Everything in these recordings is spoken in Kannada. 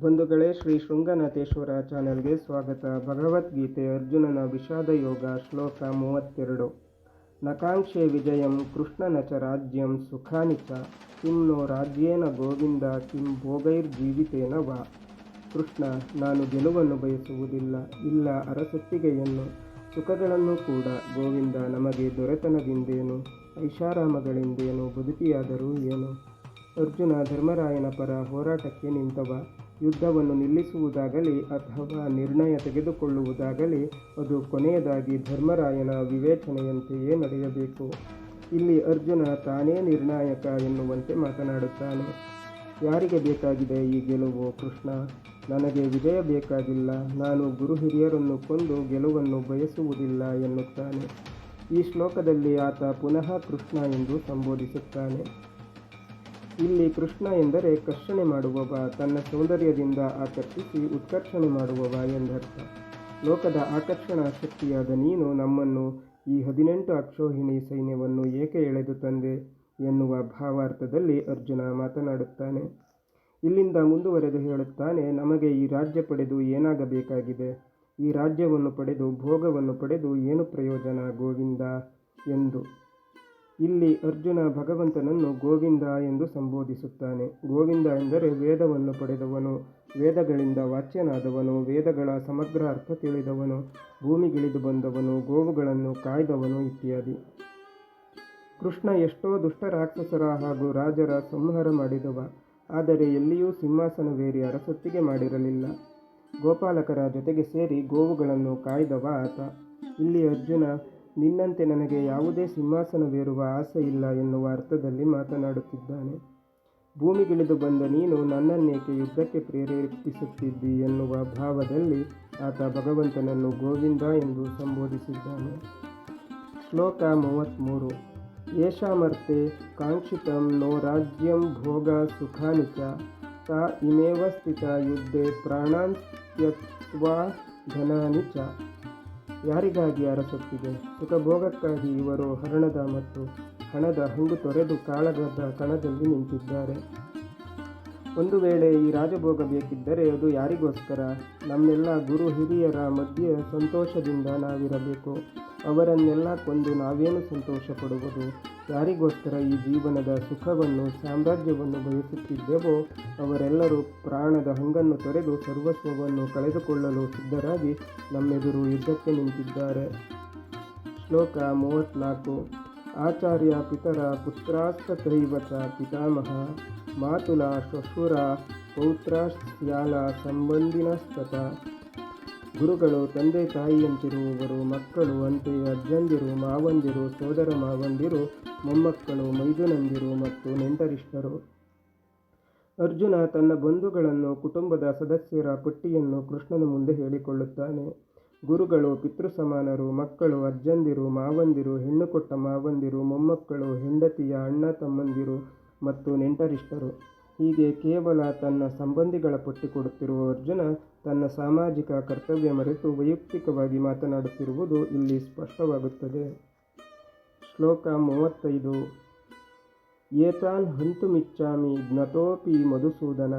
ಬಂಧುಗಳೇ, ಶ್ರೀ ಶೃಂಗನಾಥೇಶ್ವರ ಚಾನೆಲ್ಗೆ ಸ್ವಾಗತ. ಭಗವದ್ಗೀತೆ ಅರ್ಜುನನ ವಿಷಾದ ಯೋಗ ಶ್ಲೋಕ ಮೂವತ್ತೆರಡು. ನಕಾಂಕ್ಷೆ ವಿಜಯಂ, ಕೃಷ್ಣನ ಚ ರಾಜ್ಯಂ ಸುಖಾನಿ ಚ ರಾಜ್ಯೇನ ಗೋವಿಂದ, ಕಿಂ ಭೋಗೈರ್ಜೀವಿತೇನ ವಾ. ಕೃಷ್ಣ, ನಾನು ಗೆಲುವನ್ನು ಬಯಸುವುದಿಲ್ಲ. ಇಲ್ಲ ಅರಸೊತ್ತಿಗೆಯನ್ನು ಸುಖಗಳನ್ನು ಕೂಡ. ಗೋವಿಂದ, ನಮಗೆ ದೊರೆತನದಿಂದೇನು? ಐಷಾರಾಮಗಳಿಂದೇನು? ಬದುಕಿಯಾದರೂ ಏನು? ಅರ್ಜುನ ಧರ್ಮರಾಯನ ಪರ ಹೋರಾಟಕ್ಕೆ ನಿಂತವ. ಯುದ್ಧವನ್ನು ನಿಲ್ಲಿಸುವುದಾಗಲಿ ಅಥವಾ ನಿರ್ಣಯ ತೆಗೆದುಕೊಳ್ಳುವುದಾಗಲಿ, ಅದು ಕೊನೆಯದಾಗಿ ಧರ್ಮರಾಯನ ವಿವೇಚನೆಯಂತೆಯೇ ನಡೆಯಬೇಕು. ಇಲ್ಲಿ ಅರ್ಜುನ ತಾನೇ ನಿರ್ಣಾಯಕ ಎನ್ನುವಂತೆ ಮಾತನಾಡುತ್ತಾನೆ. ಯಾರಿಗೆ ಬೇಕಾಗಿದೆ ಈ ಗೆಲುವು ಕೃಷ್ಣ? ನನಗೆ ವಿಜಯ ಬೇಕಾಗಿಲ್ಲ. ನಾನು ಗುರು ಹಿರಿಯರನ್ನು ಕೊಂದು ಗೆಲುವನ್ನು ಬಯಸುವುದಿಲ್ಲ ಎನ್ನುತ್ತಾನೆ. ಈ ಶ್ಲೋಕದಲ್ಲಿ ಆತ ಪುನಃ ಕೃಷ್ಣ ಎಂದು ಸಂಬೋಧಿಸುತ್ತಾನೆ. ಇಲ್ಲಿ ಕೃಷ್ಣ ಎಂದರೆ ಕರ್ಷಣೆ ಮಾಡುವವ, ತನ್ನ ಸೌಂದರ್ಯದಿಂದ ಆಕರ್ಷಿಸಿ ಉತ್ಕರ್ಷಣೆ ಮಾಡುವವ ಎಂದರ್ಥ. ಲೋಕದ ಆಕರ್ಷಣಾ ಶಕ್ತಿಯಾದ ನೀನು ನಮ್ಮನ್ನು ಈ ಹದಿನೆಂಟು ಅಕ್ಷೋಹಿಣಿ ಸೈನ್ಯವನ್ನು ಏಕೆ ಎಳೆದು ತಂದೆ ಎನ್ನುವ ಭಾವಾರ್ಥದಲ್ಲಿ ಅರ್ಜುನ ಮಾತನಾಡುತ್ತಾನೆ. ಇಲ್ಲಿಂದ ಮುಂದುವರೆದು ಹೇಳುತ್ತಾನೆ, ನಮಗೆ ಈ ರಾಜ್ಯ ಪಡೆದು ಏನಾಗಬೇಕಾಗಿದೆ? ಈ ರಾಜ್ಯವನ್ನು ಪಡೆದು, ಭೋಗವನ್ನು ಪಡೆದು ಏನು ಪ್ರಯೋಜನ ಗೋವಿಂದ? ಎಂದು. ಇಲ್ಲಿ ಅರ್ಜುನ ಭಗವಂತನನ್ನು ಗೋವಿಂದ ಎಂದು ಸಂಬೋಧಿಸುತ್ತಾನೆ. ಗೋವಿಂದ ಎಂದರೆ ವೇದವನ್ನು ಪಡೆದವನು, ವೇದಗಳಿಂದ ವಾಚ್ಯನಾದವನು, ವೇದಗಳ ಸಮಗ್ರ ಅರ್ಥ ತಿಳಿದವನು, ಭೂಮಿಗಿಳಿದು ಬಂದವನು, ಗೋವುಗಳನ್ನು ಕಾಯ್ದವನು ಇತ್ಯಾದಿ. ಕೃಷ್ಣ ಎಷ್ಟೋ ದುಷ್ಟ ರಾಕ್ಷಸರ ಹಾಗೂ ರಾಜರ ಸಂಹಾರ ಮಾಡಿದವ, ಆದರೆ ಎಲ್ಲಿಯೂ ಸಿಂಹಾಸನವೇರಿ ಅರಸೊತ್ತಿಗೆ ಮಾಡಿರಲಿಲ್ಲ. ಗೋಪಾಲಕರ ಜೊತೆಗೆ ಸೇರಿ ಗೋವುಗಳನ್ನು ಕಾಯ್ದವ ಆತ. ಇಲ್ಲಿ ಅರ್ಜುನ ನಿನ್ನಂತೆ ನನಗೆ ಯಾವುದೇ ಸಿಂಹಾಸನವೇರುವ ಆಸೆ ಇಲ್ಲ ಎನ್ನುವ ಅರ್ಥದಲ್ಲಿ ಮಾತನಾಡುತ್ತಿದ್ದಾನೆ. ಭೂಮಿಗಿಳಿದು ಬಂದ ನೀನು ನನ್ನನ್ನೇಕೆ ಯುದ್ಧಕ್ಕೆ ಪ್ರೇರೇಪಿಸುತ್ತಿದ್ದಿ ಎನ್ನುವ ಭಾವದಲ್ಲಿ ಆತ ಭಗವಂತನನ್ನು ಗೋವಿಂದ ಎಂದು ಸಂಬೋಧಿಸಿದ್ದಾನೆ. ಶ್ಲೋಕ ಮೂವತ್ತ್ಮೂರು. ಯೇಷಾಮರ್ತೆ ಕಾಂಕ್ಷಿತಂ ನೋ ರಾಜ್ಯಂ ಭೋಗ ಸುಖಾನಿ ಚ ತಾ ಇಮೇವ ಸ್ಥಿತ ಯುದ್ಧೆ ಪ್ರಾಣಾನ್ ತ್ಯಕ್ವಾ ಧನಾನಿ ಚ ಯಾರಿಗಾಗಿ ಅರಸುತ್ತಿದೆ? ಸುಖಭೋಗಕ್ಕಾಗಿ ಇವರು ಹರಣದ ಮತ್ತು ಹಣದ ಹಂಗು ತೊರೆದು ಕಾಳಗದ ಕಣದಲ್ಲಿ ನಿಂತಿದ್ದಾರೆ. ಒಂದು ವೇಳೆ ಈ ರಾಜಭೋಗ ಬೇಕಿದ್ದರೆ ಅದು ಯಾರಿಗೋಸ್ಕರ? ನಮ್ಮೆಲ್ಲ ಗುರು ಹಿರಿಯರ ಮಧ್ಯೆ ಸಂತೋಷದಿಂದ ನಾವಿರಬೇಕು. ಅವರನ್ನೆಲ್ಲ ಕೊಂದು ನಾವೇನು ಸಂತೋಷ ಪಡುವುದು ಯಾರಿಗೋಸ್ಕರ ಈ ಜೀವನದ ಸುಖವನ್ನು, ಸಾಮ್ರಾಜ್ಯವನ್ನು ಬಯಸುತ್ತಿದ್ದೆವೋ ಅವರೆಲ್ಲರೂ ಪ್ರಾಣದ ಹಂಗನ್ನು ತೊರೆದು ಸರ್ವಸ್ವವನ್ನು ಕಳೆದುಕೊಳ್ಳಲು ಸಿದ್ಧರಾಗಿ ನಮ್ಮೆದುರು ಯುದ್ಧಕ್ಕೆ ನಿಂತಿದ್ದಾರೆ. ಶ್ಲೋಕ ಮೂವತ್ತ್ನಾಲ್ಕು ಆಚಾರ್ಯ ಪಿತರ ಪುತ್ರಾಸ್ತ ದೈವತ ಪಿತಾಮಹ. ಮಾತುಲ ಶ್ವಶುರ ಪೌತ್ರಸ್ಯಾಲ ಸಂಬಂಧಿನಸ್ತತ. ಗುರುಗಳು ತಂದೆ ತಾಯಿಯಂತಿರುವವರು, ಮಕ್ಕಳು ಅಂತೆ ಅಜ್ಜಂದಿರು, ಮಾವಂದಿರು, ಸೋದರ ಮಾವಂದಿರು, ಮೊಮ್ಮಕ್ಕಳು, ಮೈದುನಂದಿರು ಮತ್ತು ನೆಂಟರಿಷ್ಟರು. ಅರ್ಜುನ ತನ್ನ ಬಂಧುಗಳನ್ನು, ಕುಟುಂಬದ ಸದಸ್ಯರ ಪಟ್ಟಿಯನ್ನು ಕೃಷ್ಣನ ಮುಂದೆ ಹೇಳಿಕೊಳ್ಳುತ್ತಾನೆ. ಗುರುಗಳು ಪಿತೃ ಸಮಾನರು ಮಕ್ಕಳು ಅಜ್ಜಂದಿರು, ಮಾವಂದಿರು ಹೆಣ್ಣು ಕೊಟ್ಟ ಮಾವಂದಿರು, ಮೊಮ್ಮಕ್ಕಳು, ಹೆಂಡತಿಯ ಅಣ್ಣ ತಮ್ಮಂದಿರು ಮತ್ತು ನೆಂಟರಿಷ್ಟರು. ಹೀಗೆ ಕೇವಲ ತನ್ನ ಸಂಬಂಧಿಗಳ ಪಟ್ಟಿ ಕೊಡುತ್ತಿರುವ ಅರ್ಜುನ ತನ್ನ ಸಾಮಾಜಿಕ ಕರ್ತವ್ಯ ಮರೆತು ವೈಯಕ್ತಿಕವಾಗಿ ಮಾತನಾಡುತ್ತಿರುವುದು ಇಲ್ಲಿ ಸ್ಪಷ್ಟವಾಗುತ್ತದೆ. ಶ್ಲೋಕ ಮೂವತ್ತೈದು. ಏತಾನ್ ಹಂತುಮಿಚ್ಚಾಮಿ ಜ್ಞತೋಪಿ ಮಧುಸೂದನ.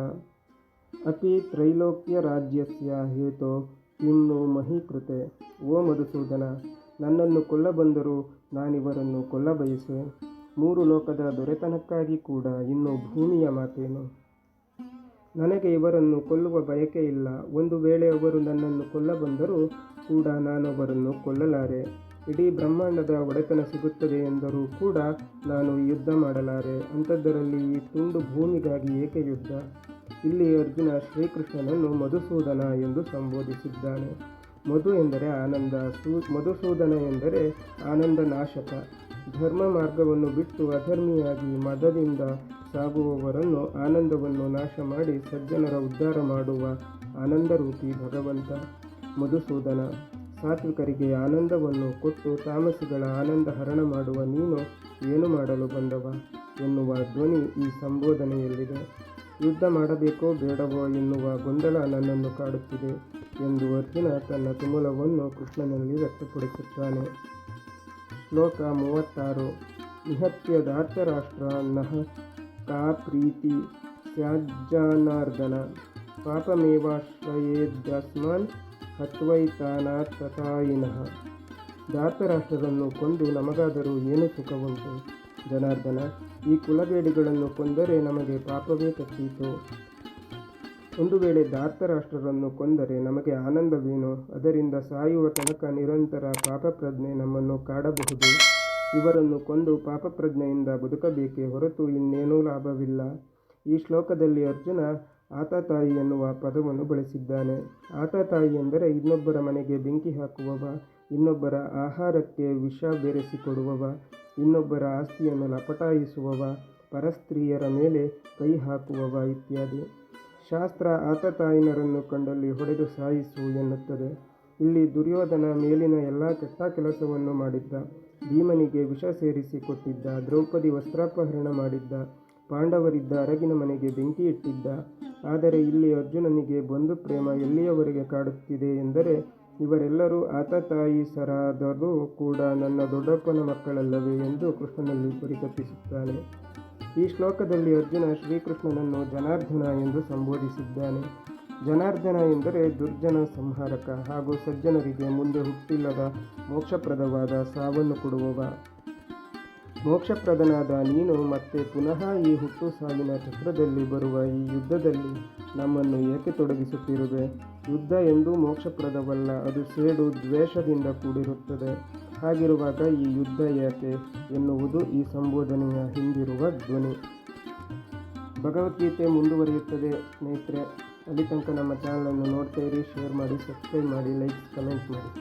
ಅಪಿ ತ್ರೈಲೋಕ್ಯ ರಾಜ್ಯಸ್ಯ ಹೇತೋ ಇನ್ನು ಮಹೀಕೃತೆ ಓ ಮಧುಸೂದನ, ನನ್ನನ್ನು ಕೊಲ್ಲಬಂದರೂ ನಾನಿವರನ್ನು ಕೊಲ್ಲಬಯಸೆ. ಮೂರು ಲೋಕದ ದೊರೆತನಕ್ಕಾಗಿ ಕೂಡ ಇನ್ನು ಭೂಮಿಯ ಮಾತೇನು? ನನಗೆ ಇವರನ್ನು ಕೊಲ್ಲುವ ಬಯಕೆ ಇಲ್ಲ. ಒಂದು ವೇಳೆ ಅವರು ನನ್ನನ್ನು ಕೊಲ್ಲಬಂದರೂ ಕೂಡ ನಾನು ಅವರನ್ನು ಕೊಲ್ಲಲಾರೆ. ಇಡೀ ಬ್ರಹ್ಮಾಂಡದ ಒಡೆತನ ಸಿಗುತ್ತದೆ ಎಂದರೂ ಕೂಡ ನಾನು ಯುದ್ಧ ಮಾಡಲಾರೆ. ಅಂಥದ್ದರಲ್ಲಿ ಈ ತುಂಡು ಭೂಮಿಗಾಗಿ ಏಕೆ ಯುದ್ಧ? ಇಲ್ಲಿ ಅರ್ಜುನ ಶ್ರೀಕೃಷ್ಣನನ್ನು ಮಧುಸೂದನ ಎಂದು ಸಂಬೋಧಿಸಿದ್ದಾನೆ. ಮಧು ಎಂದರೆ ಆನಂದ, ಸೂ ಮಧುಸೂದನ ಎಂದರೆ ಆನಂದ ನಾಶಕ. ಧರ್ಮ ಮಾರ್ಗವನ್ನು ಬಿಟ್ಟು ಅಧರ್ಮಿಯಾಗಿ ಮದದಿಂದ ಸಾಗುವವರನ್ನು ಆನಂದವನ್ನು ನಾಶ ಮಾಡಿ ಸಜ್ಜನರ ಉದ್ಧಾರ ಮಾಡುವ ಆನಂದರೂಪಿ ಭಗವಂತ. ಮಧುಸೂದನ, ಸಾತ್ವಿಕರಿಗೆ ಆನಂದವನ್ನು ಕೊಟ್ಟು ತಾಮಸಿಗಳ ಆನಂದ ಹರಣ ಮಾಡುವ ನೀನು ಏನು ಮಾಡಲು ಬಂದವ? ಎನ್ನುವ ಧ್ವನಿ ಈ ಸಂಬೋಧನೆಯಲ್ಲಿದೆ. ಯುದ್ಧ ಮಾಡಬೇಕೋ ಬೇಡವೋ ಎನ್ನುವ ಗೊಂದಲ ನನ್ನನ್ನು ಕಾಡುತ್ತಿದೆ ಎಂದು ಅರ್ಜುನ ತನ್ನ ತುಮಲವನ್ನು ಕೃಷ್ಣನಲ್ಲಿ ವ್ಯಕ್ತಪಡಿಸುತ್ತಾನೆ. ಶ್ಲೋಕ ಮೂವತ್ತಾರು. ನಿಹತ್ಯ ಧಾರ್ತರಾಷ್ಟ್ರ ನಹ ಕಾ ಪ್ರೀತಿ ಸ್ಯಾಜ್ಜಾನಾರ್ದನ. ಪಾಪಮೇವಾಶ್ರಯೇದ್ಯಸ್ಮಾನ್ ಅತ್ವೈತಾನ ತಥಾಯಿನಃ ಧಾತರಾಷ್ಟ್ರರನ್ನು ಕೊಂದು ನಮಗಾದರೂ ಏನು ಸುಖವುಂಟು? ಜನಾರ್ದನ, ಈ ಕುಲಬೇಡಿಗಳನ್ನು ಕೊಂದರೆ ನಮಗೆ ಪಾಪವೇ ತಪ್ಪೀತು. ಒಂದು ವೇಳೆ ಧಾರ್ತರಾಷ್ಟ್ರರನ್ನು ಕೊಂದರೆ ನಮಗೆ ಆನಂದವೇನು? ಅದರಿಂದ ಸಾಯುವ ತನಕ ನಿರಂತರ ಪಾಪಪ್ರಜ್ಞೆ ನಮ್ಮನ್ನು ಕಾಡಬಹುದು. ಇವರನ್ನು ಕೊಂದು ಪಾಪಪ್ರಜ್ಞೆಯಿಂದ ಬದುಕಬೇಕೇ ಹೊರತು ಇನ್ನೇನೂ ಲಾಭವಿಲ್ಲ. ಈ ಶ್ಲೋಕದಲ್ಲಿ ಅರ್ಜುನ ಆತ ತಾಯಿ ಎನ್ನುವ ಪದವನ್ನು ಬಳಸಿದ್ದಾನೆ. ಆತತಾಯಿ ಎಂದರೆ ಇನ್ನೊಬ್ಬರ ಮನೆಗೆ ಬೆಂಕಿ ಹಾಕುವವ, ಇನ್ನೊಬ್ಬರ ಆಹಾರಕ್ಕೆ ವಿಷ ಬೆರೆಸಿಕೊಡುವವ, ಇನ್ನೊಬ್ಬರ ಆಸ್ತಿಯನ್ನು ಲಪಟಾಯಿಸುವವ, ಪರಸ್ತ್ರೀಯರ ಮೇಲೆ ಕೈ ಹಾಕುವವ ಇತ್ಯಾದಿ. ಶಾಸ್ತ್ರ ಆತತಾಯಿನರನ್ನು ಕಂಡಲ್ಲಿ ಹೊಡೆದು ಸಾಯಿಸು ಎನ್ನುತ್ತದೆ. ಇಲ್ಲಿ ದುರ್ಯೋಧನ ಮೇಲಿನ ಎಲ್ಲ ಕೆಟ್ಟ ಕೆಲಸವನ್ನು ಮಾಡಿದ್ದ. ಭೀಮನಿಗೆ ವಿಷ ಸೇರಿಸಿ ಕೊಟ್ಟಿದ್ದ, ದ್ರೌಪದಿ ವಸ್ತ್ರಾಪಹರಣ ಮಾಡಿದ್ದ, ಪಾಂಡವರಿದ್ದ ಅರಗಿನ ಮನೆಗೆ ಬೆಂಕಿ ಇಟ್ಟಿದ್ದ. ಆದರೆ ಇಲ್ಲಿ ಅರ್ಜುನನಿಗೆ ಬಂಧು ಪ್ರೇಮ ಎಲ್ಲಿಯವರೆಗೆ ಕಾಡುತ್ತಿದೆ ಎಂದರೆ, ಇವರೆಲ್ಲರೂ ಆತ ತಾಯಿ ಸರಾದರೂ ಕೂಡ ನನ್ನ ದೊಡ್ಡಪ್ಪನ ಮಕ್ಕಳಲ್ಲವೇ ಎಂದು ಕೃಷ್ಣನಲ್ಲಿ ಪರಿಕಲ್ಪಿಸುತ್ತಾನೆ ಈ ಶ್ಲೋಕದಲ್ಲಿ ಅರ್ಜುನ ಶ್ರೀಕೃಷ್ಣನನ್ನು ಜನಾರ್ದನ ಎಂದು ಸಂಬೋಧಿಸಿದ್ದಾನೆ. ಜನಾರ್ದನ ಎಂದರೆ ದುರ್ಜನ ಸಂಹಾರಕ ಹಾಗೂ ಸಜ್ಜನರಿಗೆ ಮುಂದೆ ಹುಟ್ಟಿಲ್ಲದ ಮೋಕ್ಷಪ್ರದವಾದ ಸಾವನ್ನು ಕೊಡುವವ. ಮೋಕ್ಷಪ್ರದನಾದ ನೀನು ಮತ್ತೆ ಪುನಃ ಈ ಹುಟ್ಟು ಸಾವಿನ ಚಕ್ರದಲ್ಲಿ ಬರುವ ಈ ಯುದ್ಧದಲ್ಲಿ ನಮ್ಮನ್ನು ಏಕೆ ತೊಡಗಿಸುತ್ತಿರುವೆ? ಯುದ್ಧ ಎಂದೂ ಮೋಕ್ಷಪ್ರದವಲ್ಲ, ಅದು ಸೇಡು ದ್ವೇಷದಿಂದ ಕೂಡಿರುತ್ತದೆ. ಹಾಗಿರುವಾಗ ಈ ಯುದ್ಧ ಯಾಕೆ ಎನ್ನುವುದು ಈ ಸಂಬೋಧನೆಯ ಹಿಂದಿರುವ ಧ್ವನಿ. ಭಗವದ್ಗೀತೆ ಮುಂದುವರಿಯುತ್ತದೆ ಸ್ನೇಹಿತರೆ. ಅಲ್ಲಿ ತನಕ ನಮ್ಮ ಚಾನಲನ್ನು ನೋಡ್ತಾ ಇರಿ ಶೇರ್ ಮಾಡಿ ಸಬ್ಸ್ಕ್ರೈಬ್ ಮಾಡಿ ಲೈಕ್ ಕಮೆಂಟ್ ಮಾಡಿ.